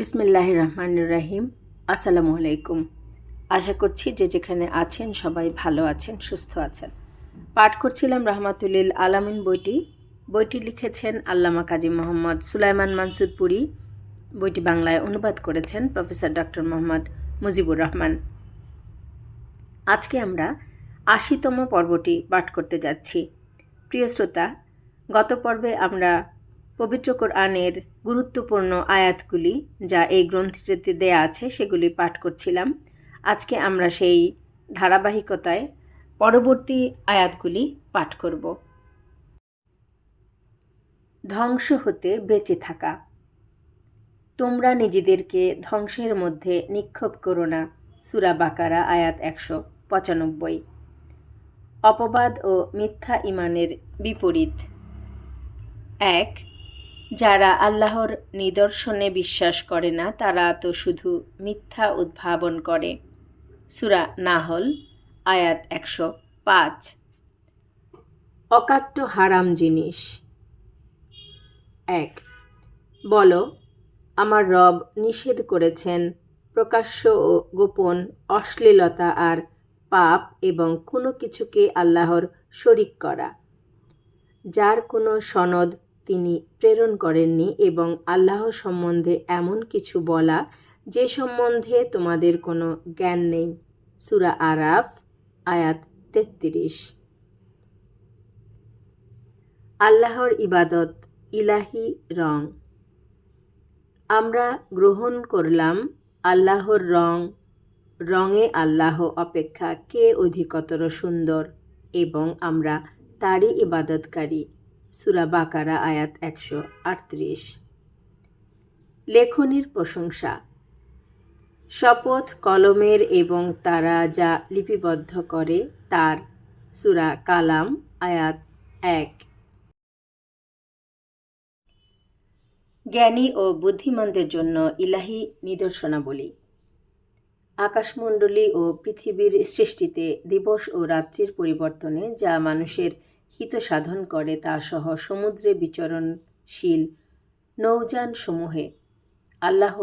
বিসমিল্লাহ রহমান রাহিম আসসালামু আলাইকুম আশা করছি যে যেখানে আছেন সবাই ভালো আছেন, সুস্থ আছেন। পাঠ করছিলাম রহমাতুল্লিল আলামিন বইটি। বইটি লিখেছেন আল্লামা কাজী মোহাম্মদ সুলাইমান মানসুদপুরি বইটি বাংলায় অনুবাদ করেছেন প্রফেসর ডক্টর মোহাম্মদ মুজিবুর রহমান। আজকে আমরা আশিতম পর্বটি পাঠ করতে যাচ্ছি। প্রিয় শ্রোতা, গত পর্বে আমরা পবিত্র কোরআনের গুরুত্বপূর্ণ আয়াতগুলি যা এই গ্রন্থটিতে দেয়া আছে, সেগুলি পাঠ করছিলাম। আজকে আমরা সেই ধারাবাহিকতায় পরবর্তী আয়াতগুলি পাঠ করব। ধ্বংস হতে বেঁচে থাকা। তোমরা নিজেদেরকে ধ্বংসের মধ্যে নিক্ষেপ করো না। সুরা বাকারা, আয়াত একশো পঁচানব্বই। অপবাদ ও মিথ্যা ইমানের বিপরীত। এক যারা আল্লাহর নিদর্শনে বিশ্বাস করে না, তারা তো শুধু মিথ্যা উদ্ভাবন করে। সুরা নাহল, আয়াত একশো পাঁচ। অকাট্য হারাম জিনিস। এক, বলো, আমার রব নিষেধ করেছেন প্রকাশ্য ও গোপন অশ্লীলতা আর পাপ এবং কোনো কিছুকে আল্লাহর শরিক করা। যার কোনো সনদ তিনি প্রেরণ করেননি এবং আল্লাহ সম্বন্ধে এমন কিছু বলা, যে সম্বন্ধে তোমাদের কোনো জ্ঞান নেই। সুরা আরাফ, আয়াত তেত্রিশ। আল্লাহর ইবাদত ইলাহি রং। আমরা গ্রহণ করলাম আল্লাহর রং। রঙে আল্লাহ অপেক্ষা কে অধিকতর সুন্দর এবং আমরা তারই ইবাদতকারী? সুরা বাকারা আয়াত একশো আটত্রিশ। লেখনির প্রশংসা। শপথ কলমের এবং তারা যা লিপিবদ্ধ করে তার সুরা কালাম আয়াত এক। জ্ঞানী ও বুদ্ধিমানদের জন্য ইলাহি নিদর্শনাবলী। আকাশমণ্ডলী ও পৃথিবীর সৃষ্টিতে দিবস ও রাত্রির পরিবর্তনে যা মানুষের হিত সাধন করে তা সহ সমুদ্রে বিচরণশীল নৌযান সমূহে আল্লাহ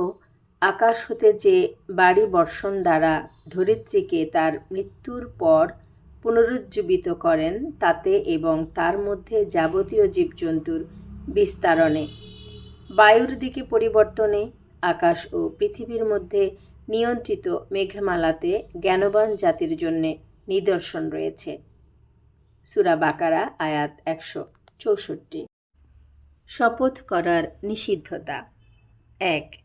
আকাশ হতে যে বাড়ি বর্ষণ দ্বারা ধরিত্রীকে তার মৃত্যুর পর পুনরুজ্জীবিত করেন, তাতে এবং তার মধ্যে যাবতীয় জীবজন্তুর বিস্তারণে। বায়ুর দিকে পরিবর্তনে আকাশ ও পৃথিবীর মধ্যে নিয়ন্ত্রিত মেঘমালাতে জ্ঞানবান জাতির জন্যে নিদর্শন রয়েছে। সুরা বাকারা, আয়াত একশো চৌষট্টি। শপথ করার নিষিদ্ধতা। এক,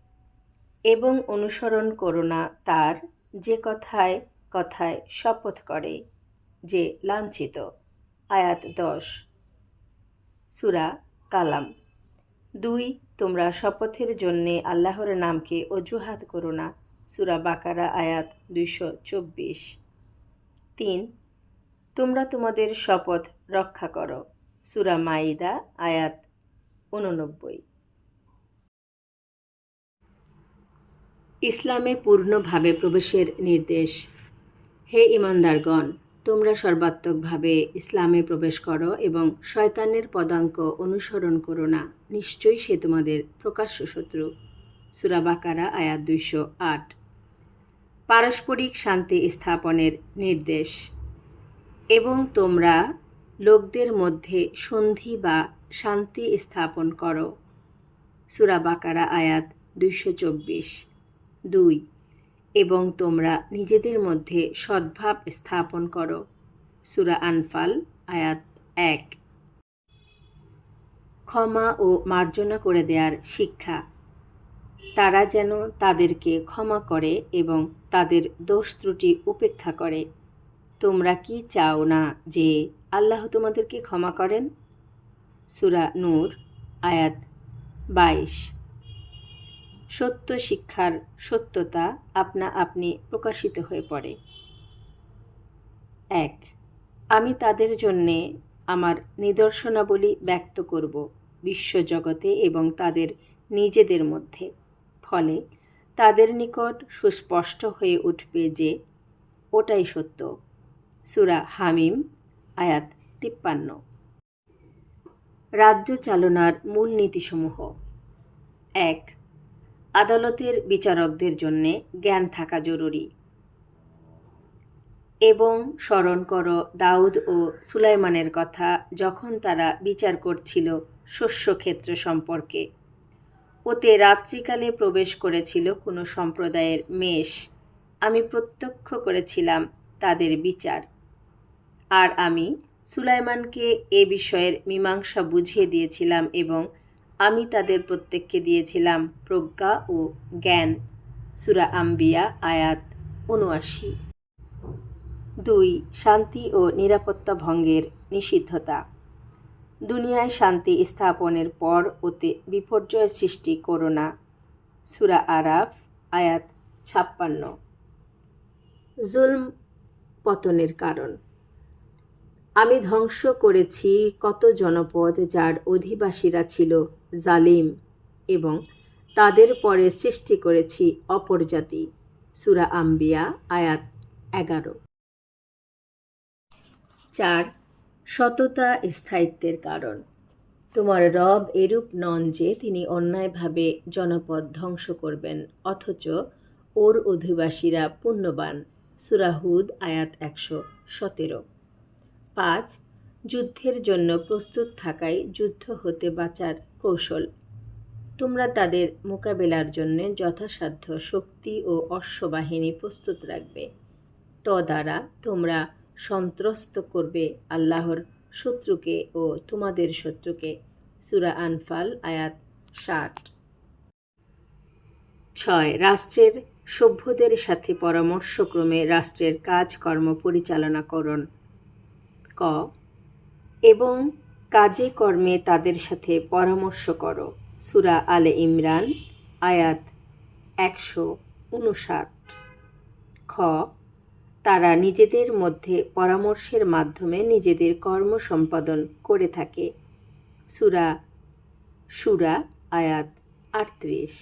এবং অনুসরণ করো না তার যে কথায় কথায় শপথ করে, যে লাঞ্ছিত। আয়াত দশ, সুরা কালাম। দুই, তোমরা শপথের জন্যে আল্লাহর নামকে অজুহাত করো না। সুরা বাকারা, আয়াত দুইশো চব্বিশ। তিন তোমরা তোমাদের শপথ রক্ষা করো। সুরা মাইদা আয়াত উননব্বই ইসলামে পূর্ণভাবে প্রবেশের নির্দেশ। হে ইমানদারগণ, তোমরা সর্বাত্মকভাবে ইসলামে প্রবেশ করো এবং শয়তানের পদাঙ্ক অনুসরণ করো না। নিশ্চয়ই সে তোমাদের প্রকাশ্য শত্রু। সুরা বাকারা, আয়াত দুইশো আট। পারস্পরিক শান্তি স্থাপনের নির্দেশ। এবং তোমরা লোকদের মধ্যে সন্ধি বা শান্তি স্থাপন করো। সুরা বাকারা আয়াত দুইশো চব্বিশ। দুই। এবং তোমরা নিজেদের মধ্যে সদ্ভাব স্থাপন করো। সুরা আনফাল আয়াত এক। ক্ষমা ও মার্জনা করে দেওয়ার শিক্ষা। তারা যেন তাদেরকে ক্ষমা করে এবং তাদের দোষ ত্রুটি উপেক্ষা করে। তোমরা কি চাও না যে আল্লাহ তোমাদেরকে ক্ষমা করেন? সুরা নূর, আয়াত বাইশ। সত্য শিক্ষার সত্যতা আপনা আপনি প্রকাশিত হয়ে পড়ে। এক, আমি তাদের জন্যে আমার নিদর্শনাবলী ব্যক্ত করব বিশ্বজগতে এবং তাদের নিজেদের মধ্যে। ফলে তাদের নিকট সুস্পষ্ট হয়ে উঠবে যে ওটাই সত্য। সুরা হামিম, আয়াত তিপ্পান্ন। রাজ্য চালনার মূল নীতিসমূহ। এক, আদালতের বিচারকদের জন্যে জ্ঞান থাকা জরুরি। এবং স্মরণ করো, দাউদ ও সুলাইমানের কথা যখন তারা বিচার করছিল শস্যক্ষেত্র সম্পর্কে। ওতে রাত্রিকালে প্রবেশ করেছিল কোনো সম্প্রদায়ের মেষ। আমি প্রত্যক্ষ করেছিলাম তাদের বিচার। আর আমি সুলাইমানকে এ বিষয়ের মীমাংসা বুঝিয়ে দিয়েছিলাম এবং আমি তাদের প্রত্যেককে দিয়েছিলাম প্রজ্ঞা ও জ্ঞান। সুরা আম্বিয়া, আয়াত উনআশি দুই, শান্তি ও নিরাপত্তা ভঙ্গের নিষিদ্ধতা। দুনিয়ায় শান্তি স্থাপনের পর ওতে বিপর্যয় সৃষ্টি করো না। সুরা আরাফ, আয়াত ছাপ্পান্ন। জুলম পতনের কারণ। আমি ধ্বংস করেছি কত জনপদ যার অধিবাসীরা ছিল জালিম এবং তাদের পরে সৃষ্টি করেছি অপর জাতি। সুরা আম্বিয়া, আয়াত এগারো। চার, সততা স্থায়িত্বের কারণ। তোমার রব এরূপ নন যে তিনি অন্যায়ভাবে জনপদ ধ্বংস করবেন, অথচ ওর অধিবাসীরা পুণ্যবান। সুরাহুদ আয়াত একশো সতেরো। পাঁচ যুদ্ধের জন্য প্রস্তুত থাকাই যুদ্ধ হতে বাঁচার কৌশল। তোমরা তাদের মোকাবেলার জন্য যথাসাধ্য শক্তি ও অশ্ববাহিনী প্রস্তুত রাখবে। তদ্বারা তোমরা সন্ত্রস্ত করবে আল্লাহর শত্রুকে ও তোমাদের শত্রুকে। সুরা আনফাল, আয়াত ষাট। ছয়, রাষ্ট্রের সভ্যদের সাথে পরামর্শক্রমে রাষ্ট্রের কাজকর্ম পরিচালনা করণ ক, এবং কাজে কর্মে তাদের সাথে পরামর্শ করো। সুরা আলে ইমরান, আয়াত একশো উনষাট। খ, তারা নিজেদের মধ্যে পরামর্শের মাধ্যমে নিজেদের কর্ম সম্পাদন করে থাকে। সুরা সুরা, আয়াত আটত্রিশ।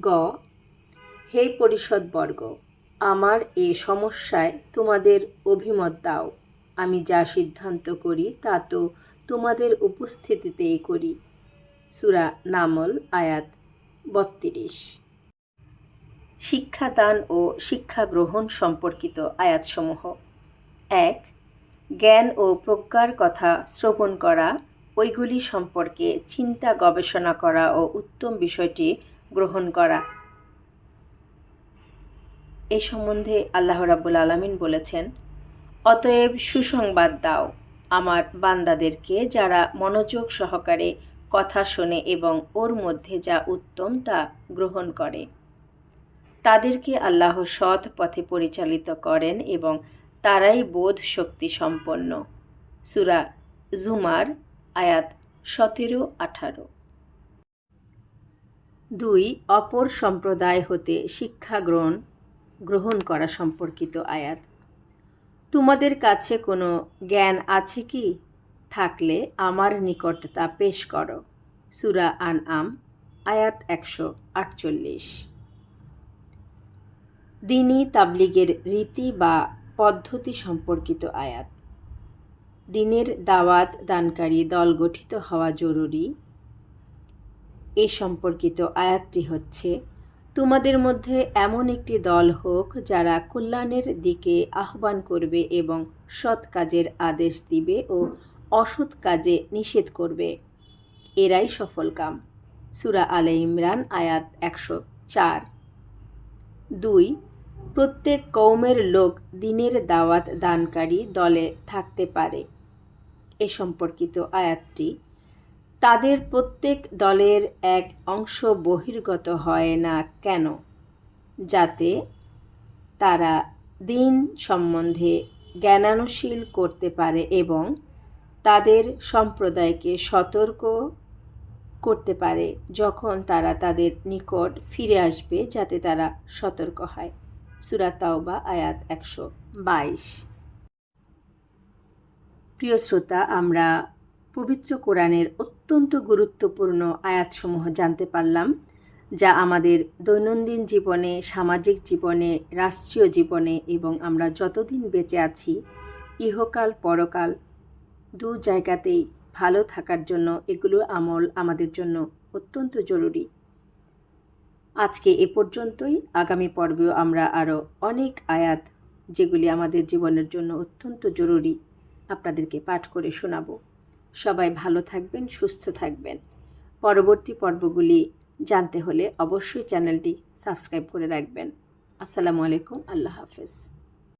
গ, হে পরিষদবর্গ, আমার এ সমস্যায় তোমাদের অভিমত দাও। আমি যা সিদ্ধান্ত করি তা তো তোমাদের উপস্থিতিতেই করি। সুরা নামল, আয়াত বত্রিশ। শিক্ষাদান ও শিক্ষা গ্রহণ সম্পর্কিত আয়াতসমূহ। এক, জ্ঞান ও প্রজ্ঞার কথা শ্রবণ করা, ওইগুলি সম্পর্কে চিন্তা গবেষণা করা ও উত্তম বিষয়টি গ্রহণ করা। এই সম্বন্ধে আল্লাহ রাব্বুল আলামিন বলেছেন অতএব সুসংবাদ দাও। আমার বান্দাদেরকে যারা মনোযোগ সহকারে কথা শোনে এবং ওর মধ্যে যা উত্তম তা গ্রহণ করে। তাদেরকে আল্লাহ সৎ পথে পরিচালিত করেন এবং তারাই বোধ শক্তি সম্পন্ন। সুরা জুমার আয়াত সতেরো, আঠারো। দুই, অপর সম্প্রদায় হতে শিক্ষা গ্রহণ গ্রহণ করা সম্পর্কিত আয়াত। তোমাদের কাছে কোনো জ্ঞান আছে কি? থাকলে আমার নিকট তা পেশ করো। সুরা আন আম আয়াত একশো আটচল্লিশ। দিনী তাবলিগের রীতি বা পদ্ধতি সম্পর্কিত আয়াত। দিনের দাওয়াত দানকারী দল গঠিত হওয়া জরুরি। এ সম্পর্কিত আয়াতটি হচ্ছে তোমাদের মধ্যে এমন একটি দল হোক যারা কল্যাণের দিকে আহ্বান করবে এবং সৎ কাজের আদেশ দিবে ও অসৎ কাজে নিষেধ করবে। এরাই সফলকাম সুরা আলে ইমরান, আয়াত একশো চার। দুই, প্রত্যেক কৌমের লোক দিনের দাওয়াত দানকারী দলে থাকতে পারে। এ সম্পর্কিত আয়াতটি তাদের প্রত্যেক দলের এক অংশ বহির্গত হয় না কেন? যাতে তারা দিন সম্বন্ধে জ্ঞানানুশীল করতে পারে এবং তাদের সম্প্রদায়কে সতর্ক করতে পারে যখন তারা তাদের নিকট ফিরে আসবে যাতে তারা সতর্ক হয়। সুরাতাওবা আয়াত একশো বাইশ। প্রিয় শ্রোতা, আমরা পবিত্র কোরআনের অত্যন্ত গুরুত্বপূর্ণ আয়াতসমূহ জানতে পারলাম, যা আমাদের দৈনন্দিন জীবনে, সামাজিক জীবনে, রাষ্ট্রীয় জীবনে এবং আমরা যতদিন বেঁচে আছি, ইহকাল, পরকাল দু জায়গাতেই ভালো থাকার জন্য এগুলো আমল আমাদের জন্য অত্যন্ত জরুরি। আজকে এ পর্যন্তই। আগামী পর্বেও আমরা আরও অনেক আয়াত যেগুলি আমাদের জীবনের জন্য অত্যন্ত জরুরি, আপনাদেরকে পাঠ করে শোনাবো। সবাই ভালো থাকবেন, সুস্থ থাকবেন। পরবর্তী পর্বগুলি জানতে হলে অবশ্যই চ্যানেলটি সাবস্ক্রাইব করে রাখবেন। আসসালামু আলাইকুম, আল্লাহ হাফেজ।